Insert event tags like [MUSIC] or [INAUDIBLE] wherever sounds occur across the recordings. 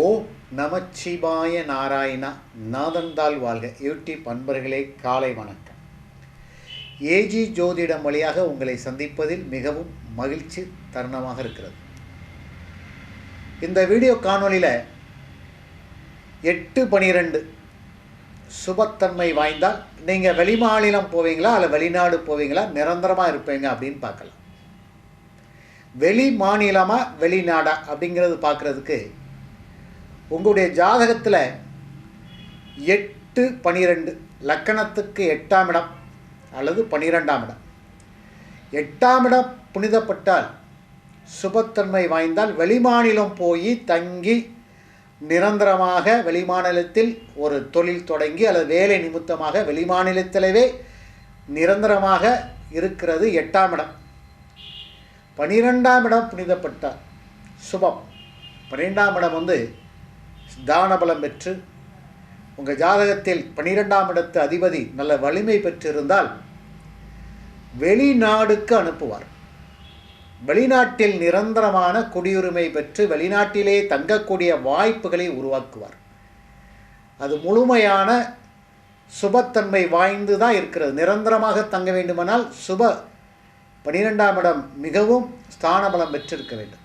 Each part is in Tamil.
ஓ நமச்சிவாய நாராயணா நாதந்தால் வாழ்க. யூடியூப் அன்பர்களே காலை வணக்கம். ஏஜி ஜோதிடம் வழியாக உங்களை சந்திப்பதில் மிகவும் மகிழ்ச்சி தருணமாக இருக்கிறது. இந்த வீடியோ காணொலியில் எட்டு பனிரெண்டு சுபத்தன்மை வாய்ந்தால் நீங்கள் வெளிமாநிலம் போவீங்களா அல்ல வெளிநாடு போவீங்களா நிரந்தரமாக இருப்பீங்க அப்படின்னு பார்க்கலாம். வெளி மாநிலமாக வெளிநாடா அப்படிங்கிறது பார்க்குறதுக்கு உங்களுடைய ஜாதகத்தில் எட்டு பனிரெண்டு லக்கணத்துக்கு எட்டாம் இடம் அல்லது பனிரெண்டாம் இடம். எட்டாம் இடம் புனிதப்பட்டால் சுபத்தன்மை வாய்ந்தால் வெளிமாநிலம் போய் தங்கி நிரந்தரமாக வெளிமாநிலத்தில் ஒரு தொழில் தொடங்கி அல்லது வேலை நிமித்தமாக வெளிமாநிலத்திலவே நிரந்தரமாக இருக்கிறது எட்டாம் இடம். பனிரெண்டாம் இடம் புனிதப்பட்டால் சுபம். பன்னிரெண்டாம் இடம் வந்து தானபலம் பெற்று உங்கள் ஜாதகத்தில் பனிரெண்டாம் இடத்து அதிபதி நல்ல வலிமை பெற்றிருந்தால் வெளிநாடுக்கு அனுப்புவார். வெளிநாட்டில் நிரந்தரமான குடியுரிமை பெற்று வெளிநாட்டிலே தங்கக்கூடிய வாய்ப்புகளை உருவாக்குவார். அது முழுமையான சுபத்தன்மை வாய்ந்து தான் இருக்கிறது. நிரந்தரமாக தங்க வேண்டுமானால் சுப பனிரெண்டாம் இடம் மிகவும் ஸ்தானபலம் பெற்றிருக்க வேண்டும்.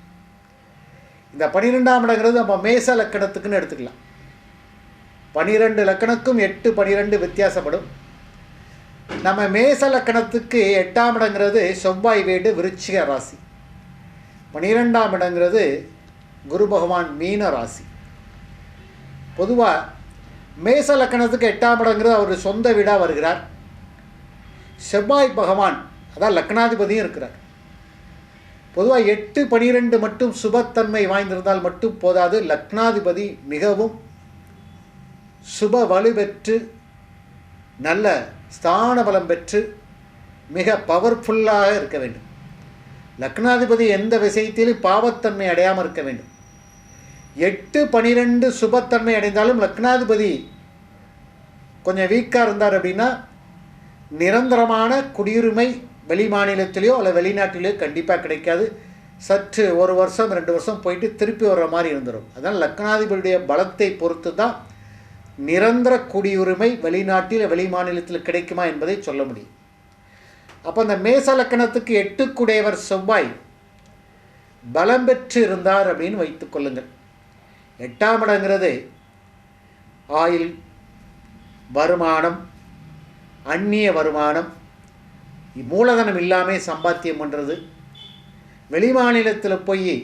இந்த பனிரெண்டாம் இடங்கிறது நம்ம மேச லக்கணத்துக்குன்னு எடுத்துக்கலாம். பனிரெண்டு லக்கணக்கும் எட்டு பனிரெண்டு வித்தியாசப்படும். நம்ம மேச லக்கணத்துக்கு எட்டாம் இடங்கிறது செவ்வாய் வீடு விருச்சிக ராசி. பனிரெண்டாம் இடங்கிறது குரு பகவான் மீன ராசி. பொதுவாக மேச லக்கணத்துக்கு எட்டாம் இடங்கிறது அவர் சொந்த வீடாக வருகிறார். செவ்வாய் பகவான் அதான் லக்னாதிபதியும் இருக்கிறார். பொதுவாக எட்டு பனிரெண்டு மட்டும் சுபத்தன்மை வாய்ந்திருந்தால் மட்டும் போதாது. லக்னாதிபதி மிகவும் சுப வலு பெற்று நல்ல ஸ்தான பலம் பெற்று மிக பவர்ஃபுல்லாக இருக்க வேண்டும். லக்னாதிபதி எந்த விஷயத்திலும் பாவத்தன்மை அடையாமல் இருக்க வேண்டும். எட்டு பனிரெண்டு சுபத்தன்மை அடைந்தாலும் லக்னாதிபதி கொஞ்சம் வீக்காக இருந்தார் அப்படின்னா நிரந்தரமான குடியுரிமை வெளி மாநிலத்திலேயோ அல்ல வெளிநாட்டிலேயோ கண்டிப்பாக கிடைக்காது. சற்று ஒரு வருஷம் ரெண்டு வருஷம் போயிட்டு திருப்பி வர்ற மாதிரி இருந்துடும் அதனால் லக்னாதிபதியுடைய பலத்தை பொறுத்து தான் நிரந்தர குடியுரிமை வெளிநாட்டில் வெளி மாநிலத்தில் கிடைக்குமா என்பதை சொல்ல முடியும். அப்போ அந்த மேச லக்கணத்துக்கு எட்டுக்குடையவர் செவ்வாய் பலம் பெற்று இருந்தார் அப்படின்னு வைத்துக் கொள்ளுங்கள். எட்டாம் இடங்கிறது ஆயில் வருமானம் அந்நிய வருமானம் மூலதனம் இல்லாமல் சம்பாத்தியம் பண்ணுறது வெளிமாநிலத்தில் போய்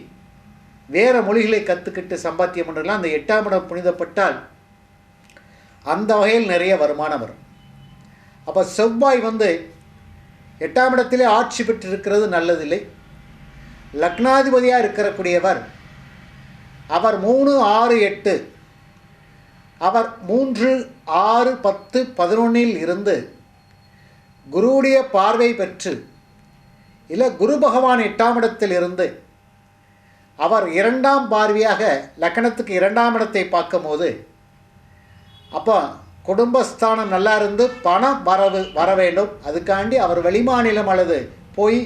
வேறு மொழிகளை கற்றுக்கிட்டு சம்பாத்தியம் பண்ணுறதுலாம் அந்த எட்டாம் இடம் புனிதப்பட்டால் அந்த வகையில் நிறைய வருமானம் வரும். அப்போ செவ்வாய் வந்து எட்டாம் இடத்திலே ஆட்சி பெற்றிருக்கிறது நல்லதில்லை. லக்னாதிபதியாக இருக்கக்கூடியவர் அவர் மூணு ஆறு எட்டு அவர் மூன்று ஆறு பத்து பதினொன்றில் இருந்து குருவுடைய பார்வை பெற்று இல்லை குரு பகவான் எட்டாம் இடத்தில் இருந்து அவர் இரண்டாம் பார்வையாக லக்கணத்துக்கு இரண்டாம் இடத்தை பார்க்கும்போது அப்போ குடும்பஸ்தானம் நல்லா இருந்து பணம் வரவு வர வேண்டும். அதுக்காண்டி அவர் வெளிமாநிலம் அல்லது போய்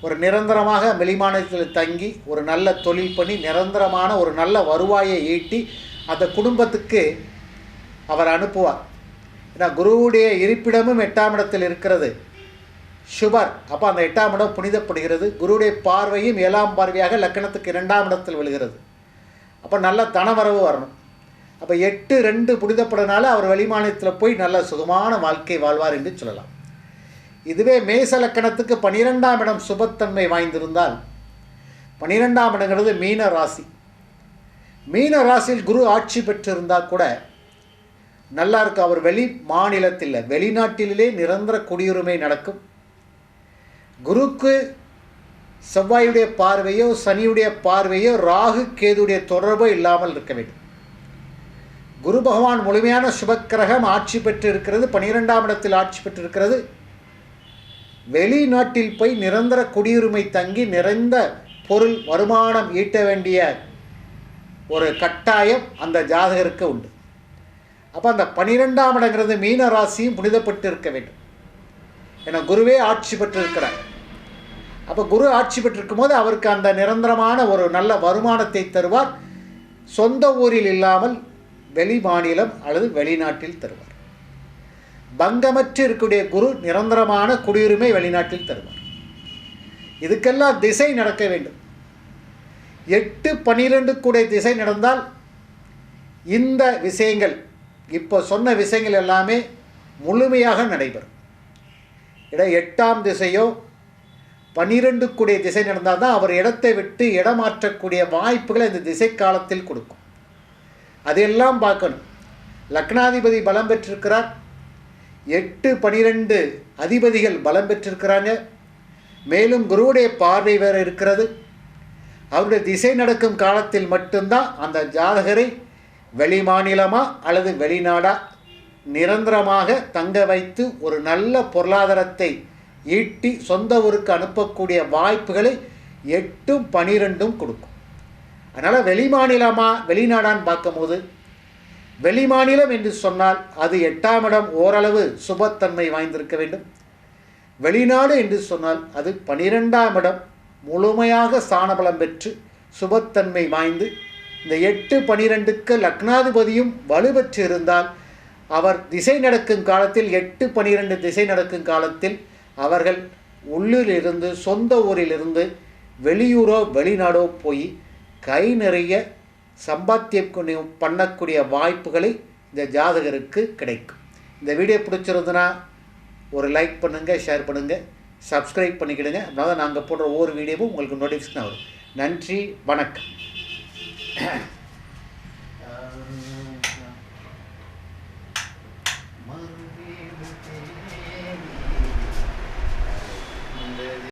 ஒரு நிரந்தரமாக வெளிமாநிலத்தில் தங்கி ஒரு நல்ல தொழில் பண்ணி நிரந்தரமான ஒரு நல்ல வருவாயை ஈட்டி அந்த குடும்பத்துக்கு அவர் அனுப்புவார். ஏன்னா குருவுடைய இருப்பிடமும் எட்டாம் இடத்தில் இருக்கிறது. சுபர் அப்போ அந்த எட்டாம் இடம் புனிதப்படுகிறது. குருவுடைய பார்வையும் ஏழாம் பார்வையாக லக்கணத்துக்கு இரண்டாம் இடத்தில் விழுகிறது. அப்போ நல்ல தனவரவு வரணும். அப்போ எட்டு ரெண்டு புனிதப்படனால அவர் வெளிமாநிலத்தில் போய் நல்ல சுகமான வாழ்க்கை வாழ்வார் என்று சொல்லலாம். இதுவே மேச லக்கணத்துக்கு பனிரெண்டாம் இடம் சுபத்தன்மை வாய்ந்திருந்தால் பனிரெண்டாம் இடங்கிறது மீன ராசி. மீன ராசியில் குரு ஆட்சி பெற்றிருந்தால் கூட நல்லா இருக்கு? அவர் வெளி மாநிலத்தில் வெளிநாட்டிலே நிரந்தர குடியுரிமை நடக்கும். குருக்கு செவ்வாயுடைய பார்வையோ சனியுடைய பார்வையோ ராகு கேதுடைய தொடர்போ இல்லாமல் இருக்க வேண்டும். குரு பகவான் முழுமையான சுபக்கிரகம் ஆட்சி பெற்று இருக்கிறது பனிரெண்டாம் இடத்தில் ஆட்சி பெற்றிருக்கிறது. வெளிநாட்டில் போய் நிரந்தர குடியுரிமை தங்கி நிறைந்த பொருள் வருமானம் ஈட்ட வேண்டிய ஒரு கட்டாயம் அந்த ஜாதகருக்கு உண்டு. அப்போ அந்த பனிரெண்டாம் இடங்கிறது மீன ராசியும் புனிதப்பட்டு இருக்க வேண்டும். என குருவே ஆட்சி பெற்றிருக்கிறார். அப்போ குரு ஆட்சி பெற்றிருக்கும் போது அவருக்கு அந்த நிரந்தரமான ஒரு நல்ல வருமானத்தை தருவார். சொந்த ஊரில் இல்லாமல் வெளி மாநிலம் அல்லது வெளிநாட்டில் தருவார். பங்கமற்று இருக்கக்கூடிய குரு நிரந்தரமான குடியுரிமை வெளிநாட்டில் தருவார். இதுக்கெல்லாம் திசை நடக்க வேண்டும். எட்டு பன்னிரெண்டு கூடிய திசை நடந்தால் இந்த விஷயங்கள் இப்போ சொன்ன விஷயங்கள் எல்லாமே முழுமையாக நடைபெறும். இட எட்டாம் திசையோ பன்னிரெண்டுக்குடைய திசை நடந்தால் தான் அவர் இடத்தை விட்டு இடமாற்றக்கூடிய வாய்ப்புகளை இந்த திசை காலத்தில் கொடுக்கும். அதையெல்லாம் பார்க்கணும். லக்னாதிபதி பலம் பெற்றிருக்கிறார். எட்டு பனிரெண்டு அதிபதிகள் பலம் பெற்றிருக்கிறாங்க. மேலும் குருவுடைய பார்வை வேறு இருக்கிறது. அவருடைய திசை நடக்கும் காலத்தில் மட்டும்தான் அந்த ஜாதகரை வெளி மாநிலமாக அல்லது வெளிநாடாக நிரந்தரமாக தங்க வைத்து ஒரு நல்ல பொருளாதாரத்தை ஈட்டி சொந்த ஊருக்கு அனுப்பக்கூடிய வாய்ப்புகளை எட்டும் பனிரெண்டும் கொடுக்கும். அதனால் வெளிமாநிலமாக வெளிநாடான்னு பார்க்கும்போது வெளிமாநிலம் என்று சொன்னால் அது எட்டாம் இடம் ஓரளவு சுபத்தன்மை வாய்ந்திருக்க வேண்டும். வெளிநாடு என்று சொன்னால் அது பனிரெண்டாம் இடம் முழுமையாக ஸ்தானபலம் பெற்று சுபத்தன்மை வாய்ந்து இந்த எட்டு பனிரெண்டுக்கு லக்னாதிபதியும் வலுப்பெற்று இருந்தால் அவர் திசை நடக்கும் காலத்தில் எட்டு பனிரெண்டு திசை நடக்கும் காலத்தில் அவர்கள் உள்ளிலிருந்து சொந்த ஊரிலிருந்து வெளியூரோ வெளிநாடோ போய் கை நிறைய சம்பாத்தியம் பண்ணக்கூடிய வாய்ப்புகளை இந்த ஜாதகருக்கு கிடைக்கும். இந்த வீடியோ பிடிச்சிருந்துன்னா ஒரு லைக் பண்ணுங்கள் ஷேர் பண்ணுங்கள் சப்ஸ்கிரைப் பண்ணிக்கிடுங்க. அதனால் நாங்கள் போடுற ஒவ்வொரு வீடியோவும் உங்களுக்கு நோட்டிஃபிகேஷன் வரும். நன்றி வணக்கம். Yeah. [CLEARS THROAT]